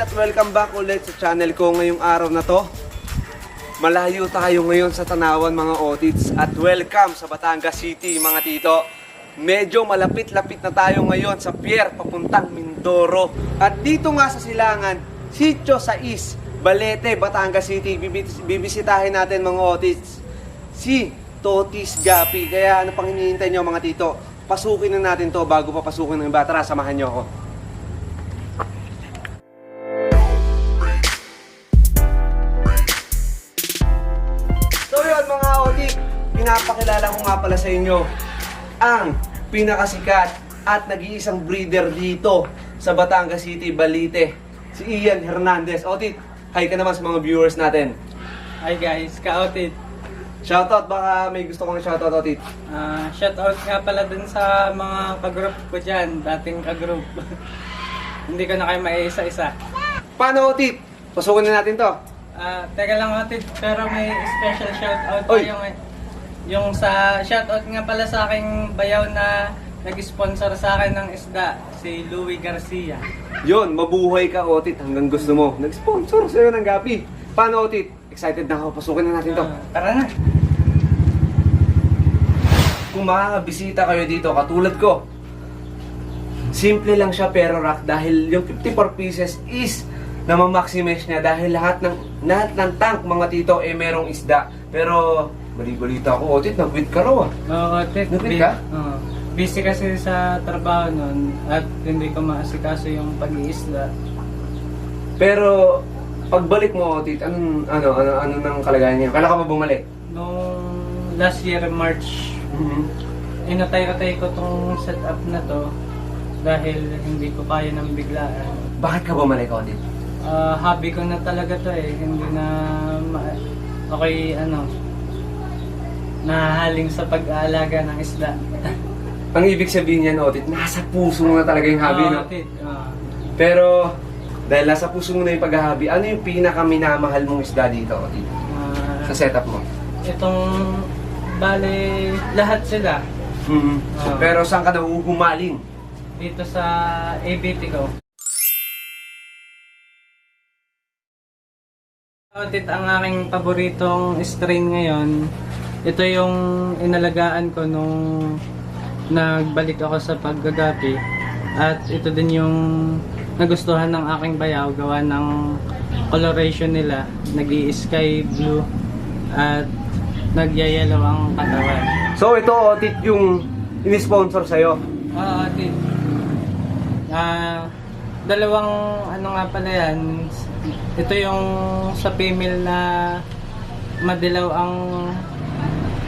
at welcome back ulit sa channel ko ngayong araw na to. Malayo tayo ngayon sa Tanawan mga otits at welcome sa Batangas City mga tito. Medyo malapit-lapit na tayo ngayon sa pier papuntang Mindoro. At dito nga sa Silangan, Sitio sa Is, Balete, Batangas City, bibis- bibisitahin natin mga otits si Totis Gapi. Kaya ano pang hinihintay nyo mga tito? Pasukin na natin to bago pa pasukin ng iba. Tara, samahan nyo ako. Nga pala sa inyo ang pinakasikat at nag-iisang breeder dito sa Batangas City, Balite. Si Ian Hernandez. Otit, hi ka naman sa mga viewers natin. Hi guys, ka-outed. Shoutout, baka may gusto kong shoutout, Otit. Ah, shoutout nga pala dun sa mga kagroup ko dyan, dating kagroup. Hindi ko na kayo maiisa-isa. Paano, Otit? Pasukin na natin to. Ah, teka lang outed, pero may special shoutout Oy. tayo ngayon. Yung sa shoutout nga pala sa aking bayaw na nag-sponsor sa akin ng isda, si Louie Garcia. Yun, mabuhay ka, Otit, hanggang gusto mo. Nag-sponsor sa'yo ng Gapi. Paano, Otit? Excited na ako. Pasukin na natin to. Ah, tara na. Kung makakabisita kayo dito, katulad ko, simple lang siya pero rock dahil yung 54 pieces is na ma-maximize niya dahil lahat ng lahat ng tank mga tito eh merong isda. Pero bali-balita ko, Otit, nag-quit ka raw ah. Oo, outed. Nabit ka? Oo. busy kasi sa trabaho nun at hindi ko maasikaso yung pag-iisda. Pero pagbalik mo, Otit, anong, ano, ano, ano nang kalagayan niya? Kailan ka ba bumalik? Nung last year, March, Mhm. inatay-atay ko tong setup na to dahil hindi ko kaya ng biglaan. Bakit ka bumalik, Otit? Ah, hobby ko na talaga to eh, hindi na ma- okay ano nahaling sa pag-aalaga ng isda. Ang ibig sabihin niyan, Otit, nasa puso mo na talaga yung hobby, no? tit. Oo. Pero, dahil nasa puso mo na yung paghahabi, ano yung pinaka-minamahal mong isda dito, Otit? Ah, Sa setup mo? itong bale lahat sila Mhm. Ah. Pero saan ka nahuhumaling? dito sa ABT ko. Outit ang aking paboritong strain ngayon. Ito yung inalagaan ko nung nagbalik ako sa paggagapi. At ito din yung nagustuhan ng aking bayaw gawa ng coloration nila. nag sky blue at nagyayellow ang katawan. So, ito, Otit, yung in-sponsor sa'yo. Oo, atin. Ah, dalawang ano nga pala yan. Ito yung sa female na madilaw ang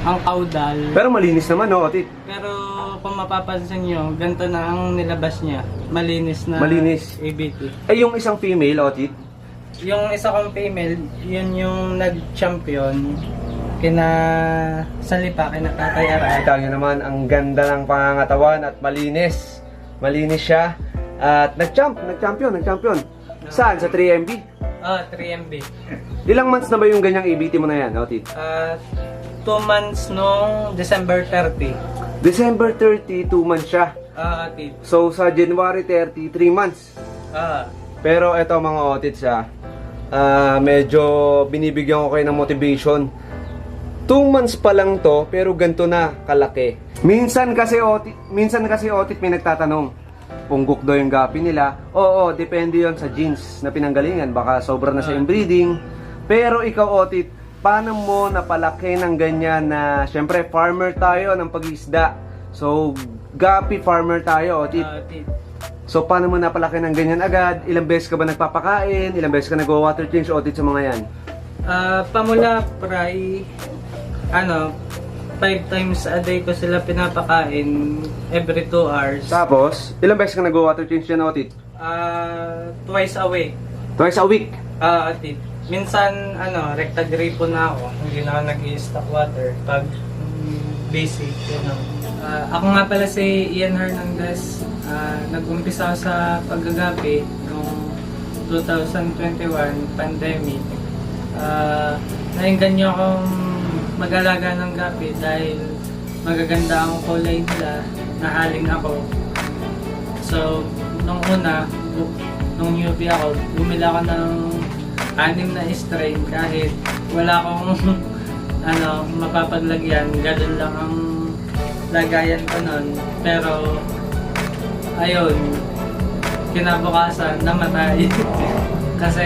ang caudal. Pero malinis naman, no, Otit? Pero kung mapapansin nyo, ganito na ang nilabas niya. Malinis na Malinis. ABT. Eh, yung isang female, Otit, Yung isa kong female, yun yung nag-champion kina Salipa, kina Tatay Aray. kita nyo naman, ang ganda ng pangangatawan at malinis. Malinis siya. At nag-champ, nag-champion, nag-champion. Saan? Sa 3MB? Ah, 3MB. Ilang months na ba yung ganyang ABT mo na yan, Otit? Ah, two months nung December 30. December 30, 2 months siya. Ah, atit. So, sa January 30, 3 months. Ah, Pero eto mga otits ah, ah, medyo binibigyan ko kayo ng motivation. 2 months pa lang to, pero ganito na kalaki. Minsan kasi otit, minsan kasi otit may nagtatanong, punggok daw yung gapi nila. Oo, depende yon sa genes na pinanggalingan. Baka sobra na sa inbreeding. Pero ikaw otit, paano mo napalaki ng ganyan na, syempre farmer tayo ng pag-isda. So, gapi farmer tayo, otit. ah, atit. So, paano mo napalaki ng ganyan agad? Ilang beses ka ba nagpapakain? Ilang beses ka nag-water change audit sa mga yan? Ah, pamula pray ano, five times a day ko sila pinapakain every two hours. Tapos, ilang beses ka nag-water change yan audit? Ah, twice a week. Twice a week. Ah, atit. Minsan, ano, rekta gripo na ako. Hindi na ako nag-i-stock water pag busy, you know. Ah, ako nga pala si Ian Hernandez. Ah, nag-umpisa sa paggagapi noong 2021, pandemic. Ah, nainggan niyo akong mag-alaga ng gapi dahil magaganda ang kulay nila, nahaling ako. So, nung una, nung newbie ako, bumili ako ng anim na strain kahit wala akong ano, mapapaglagyan. Ganun lang ang lagayan ko nun. Pero, ayun, kinabukasan, namatay. Kasi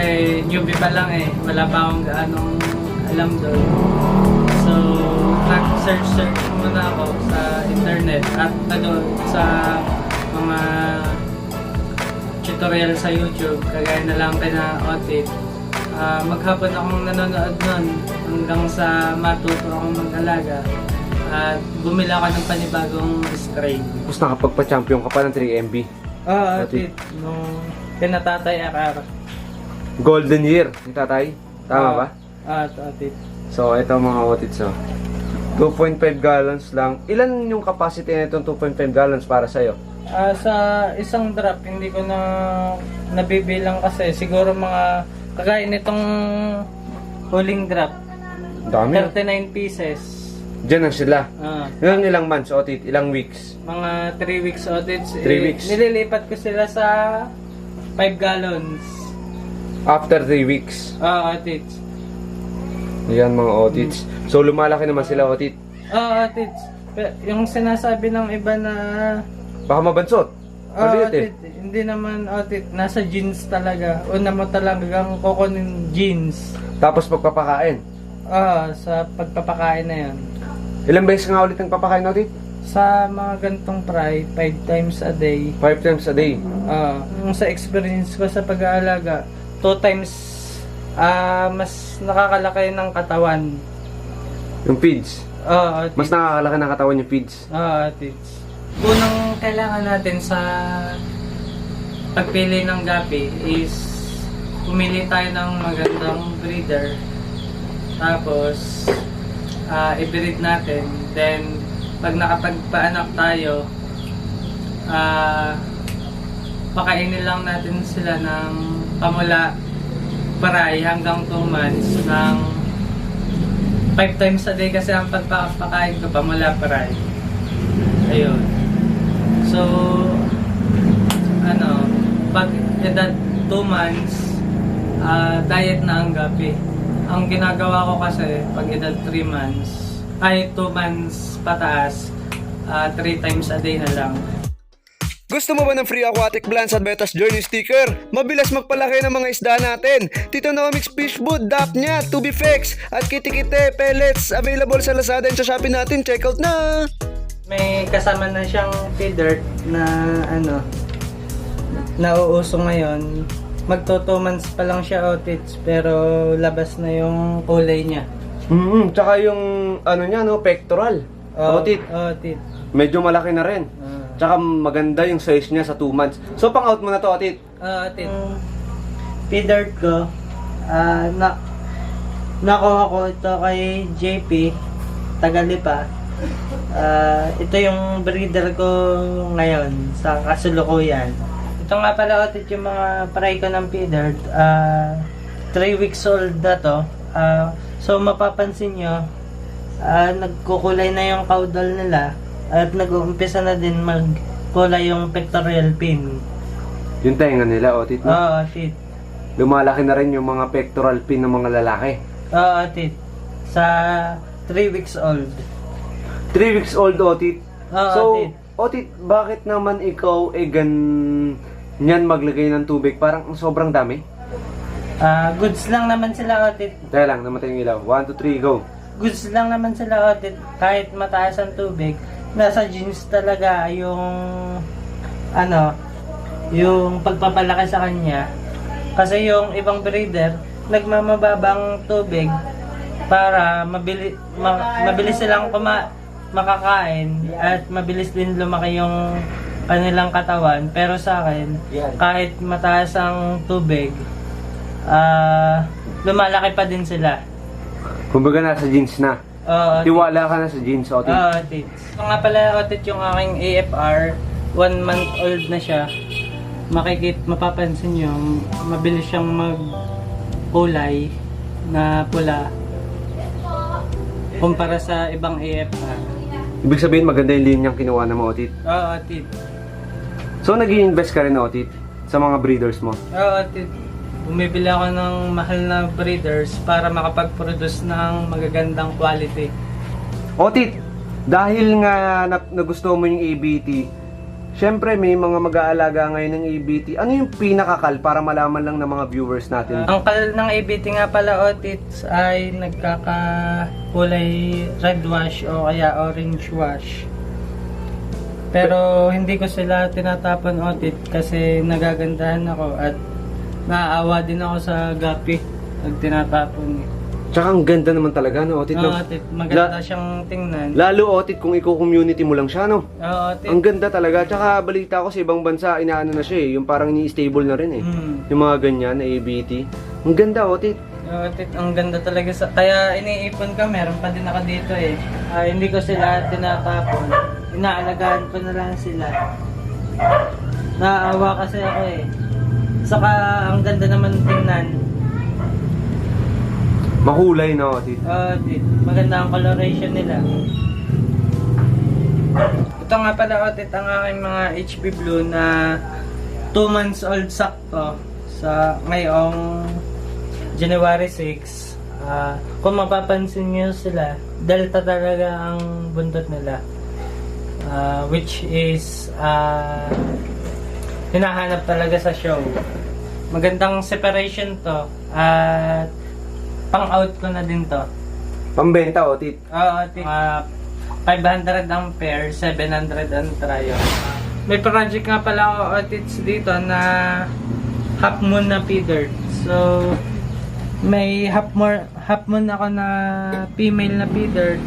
newbie pa lang eh, wala pa akong gaanong alam doon. So, nag-search-search muna ako sa internet at ano, sa mga tutorial sa YouTube, kagaya na lang kina Otit. Ah, maghapon akong nanonood nun hanggang sa matuto akong mag-alaga. At bumili ako ng panibagong strain. Tapos nakapagpa-champion ka pa ng 3MB. Oo, Otit. Otit. Nung kinatatay akar. Golden year, ni tatay. Tama ba? Ah, Otit. So, ito mga otits, oh. 2.5 gallons lang. Ilan yung capacity na itong 2.5 gallons para sa'yo? Ah, sa isang drop, hindi ko na nabibilang kasi siguro mga kagaya nitong huling drop, Ang dami. 39 pieces. Diyan lang sila. Ah, Ilang ilang months, otit? Ilang weeks? mga 3 weeks audits. Three weeks. Nililipat ko sila sa 5 gallons. After 3 weeks. Ah, audits. Ayan mga otits. So, lumalaki naman sila, otit. Ah, audits. Pe- Yung sinasabi ng iba na Baka mabansot. Ah, Maliit eh. hindi naman audit. Nasa jeans talaga. Una mo talagang kukunin jeans. Tapos pagpapakain. Ah, sa pagpapakain na yan. Ilang beses nga ulit ang papakain, otit? Sa mga gantong fry, 5 times a day. 5 times a day. Ah, yung sa experience ko sa pag-aalaga, 2 times ah mas nakakalaki ng katawan. Yung feeds. Ah, Mas nakakalaki ng katawan yung feeds. Ah, tits. Unang kailangan natin sa pagpili ng gapi is pumili tayo ng magandang breeder. Tapos, ah i-breed natin. Then, pag nakapagpaanak tayo, ah pakainin lang natin sila ng pamula paray hanggang 2 months ng 5 times a day kasi ang pagpapakain ko pamula paray. Ayun. So, ano, pag edad 2 months, ah, diet na ang gabi. Ang ginagawa ko kasi, pag edad 3 months, ay 2 months pataas, 3 times a day na lang. Gusto mo ba ng free aquatic plants at Betas Journey sticker? Mabilis magpalaki ng mga isda natin. Tito Nomics Fish Food, Dapnya, Tubifex, at Kitikite Pellets. Available sa Lazada and sa Shopee natin. Check out na! May kasama na siyang feeder na ano, nauuso ngayon. Magto 2 months pa lang siya outits pero labas na yung kulay niya. Mm-hmm. Tsaka yung ano niya, no, pectoral. Otit. Otit. Medyo malaki na rin. Ah. Tsaka maganda yung size niya sa 2 months. So pang out mo na to, Otit. Ah, atin. Feeder ko, ah, na, nakuha ko ito kay JP, Tagalipa. Ah, ito yung breeder ko ngayon sa kasulukuyan. Ito nga pala ulit yung mga paray ko ng feeder. 3 weeks old na to. Ah, so mapapansin nyo, ah, nagkukulay na yung caudal nila at nag-uumpisa na din magkulay yung pectoral fin. Yung tenga nila, Otit. No? Oo, tit. Lumalaki na rin yung mga pectoral pin ng mga lalaki. Oo, tit. Sa 3 weeks old. 3 weeks old, Otit. Oo, so, Otit. Otit, bakit naman ikaw eh ganyan maglagay ng tubig? Parang sobrang dami. Ah, goods lang naman sila, Otit. Teka lang, namatay yung ilaw. 1, 2, 3, go. Goods lang naman sila, Otit. Kahit mataas ang tubig, nasa jeans talaga yung ano, yung pagpapalaki sa kanya. Kasi yung ibang breeder, nagmamababang tubig para mabili, ma- mabilis silang kuma, makakain at mabilis din lumaki yung kanilang katawan. Pero sa akin, kahit mataas ang tubig, ah lumalaki pa din sila. Kumbaga nasa jeans na. Oo, Tiwala ka na sa jeans, Otit. Oo, tits. Ito nga pala, Otit, yung aking AFR, one month old na siya. Makikit, mapapansin nyo, mabilis siyang magkulay na pula kumpara sa ibang AFR. Ibig sabihin, maganda yung linyang kinuha na mo, Otit. Oo, Otit. So, nag invest ka rin, Otit. sa mga breeders mo? Oo, tit. Bumibili ako ng mahal na breeders para makapag-produce ng magagandang quality. Otit, dahil nga na, nagustuhan mo yung ABT, syempre may mga mag-aalaga ngayon ng ABT. Ano yung pinakakal para malaman lang ng mga viewers natin? Ang kalal ng ABT nga pala, Otits, ay nagkakakulay red wash o kaya orange wash. Pero hindi ko sila tinatapon, Otit, kasi nagagandahan ako at naaawa din ako sa gapi pag tinatapon. eh. Tsaka ang ganda naman talaga, no, Otit? Oo, No? Otit, maganda La- siyang tingnan. Lalo, Otit, kung ikaw community mo lang siya, no? Oo, Otit. Ang ganda talaga. Tsaka balita ko sa ibang bansa, inaano na siya eh. Yung parang ni-stable na rin eh. Mm. Yung mga ganyan na ABT. Ang ganda, Otit. Oo, Otit, ang ganda talaga sa... Kaya iniipon ko, meron pa din ako dito eh. Ah, hindi ko sila tinatapon. Inaalagaan ko na lang sila. Naaawa kasi ako eh. Saka ang ganda naman tingnan. Makulay na, Otit. Oo, Otit, maganda ang coloration nila. Ito nga pala, Otit, ang aking mga HB Blue na 2 months old sakto sa ngayong January 6. Ah, kung mapapansin niyo sila, delta talaga ang buntot nila. Ah, which is ah, hinahanap talaga sa show. Magandang separation to at pang out ko na din to. Pambenta, Otit. Oo, uh, 500 ang pair, 700 ang trio. May project nga pala ako otits dito na half moon na feeder. So, may half, more, half moon ako na female na feeder.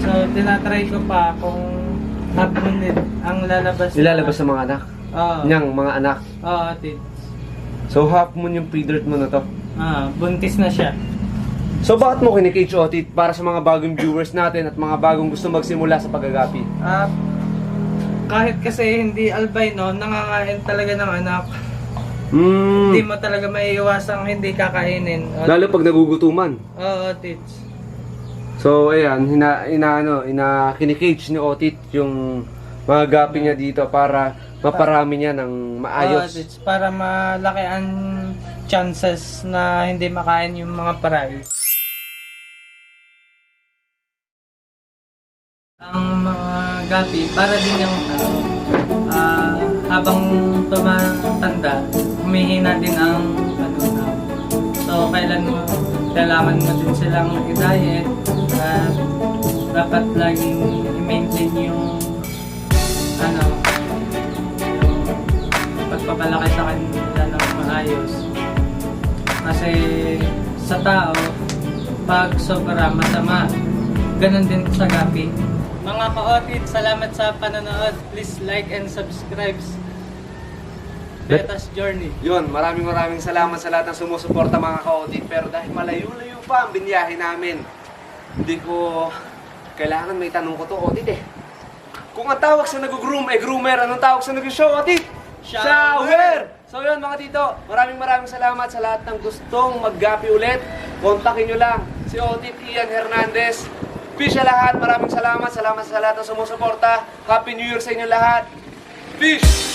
So, tinatry ko pa kung half moon din ang lalabas. Nilalabas sa mga anak. Oo. Niyang mga anak. Oo, otits. So, half moon yung pre-dirt mo na to. Ah, buntis na siya. So, bakit mo kinikage, Otit, para sa mga bagong viewers natin at mga bagong gusto magsimula sa pagagapi? Ah, kahit kasi hindi albino, nangangain talaga ng anak. Hmm. Hindi mo talaga maiiwasang hindi kakainin. O, Lalo pag nagugutuman. Oo, tits. So, ayan, hina, ina, ano, ina, kinikage ni Otit yung mga gapi niya dito para maparami niya ng Oo, maayos. tits. Para malaki ang chances na hindi makain yung mga paray. Ang mga gapi, para din yung. Ah, habang tumatanda, humihina din ang ano. So, kailan mo, kailangan mo din silang i-diet at dapat laging i-maintain yung tao, pag sobra masama, ganun din sa gapi. Mga ka-otit, salamat sa panonood. Please like and subscribe. Betas Journey. Yun, maraming maraming salamat sa lahat ng sumusuporta mga ka-Otit. Pero dahil malayo-layo pa ang binyahe namin, hindi ko kailangan may tanong ko to, Otit eh. Kung ang tawag sa nag-groom ay groomer, anong tawag sa nag-show, Otit? Shower! So yun mga tito, maraming maraming salamat sa lahat ng gustong maggapi ulit. Kontakin nyo lang si Otit Ian Hernandez. Peace sa lahat, maraming salamat. Salamat sa lahat ng sumusuporta. Happy New Year sa inyo lahat. Peace!